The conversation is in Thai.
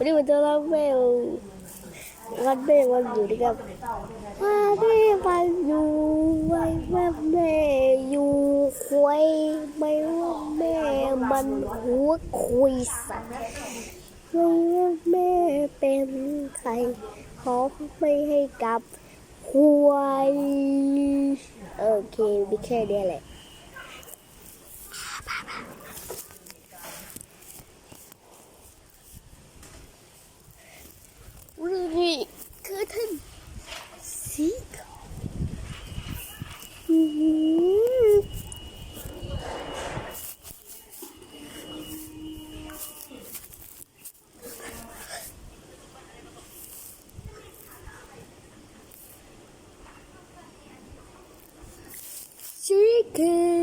วันนี้วันจะรับแมววันแม่วันอยู่ด้วยกันวันแม่วันอยู่ไว้แม่แม่อยู่คุยไม่ว่าแม่มันหัวคุยสัตว์ไม่ว่าแม่เป็นใครขอไม่ให้กลับคุยโอเคมีแค่เนี้ยแหละ music. Mm -hmm. Shuriken.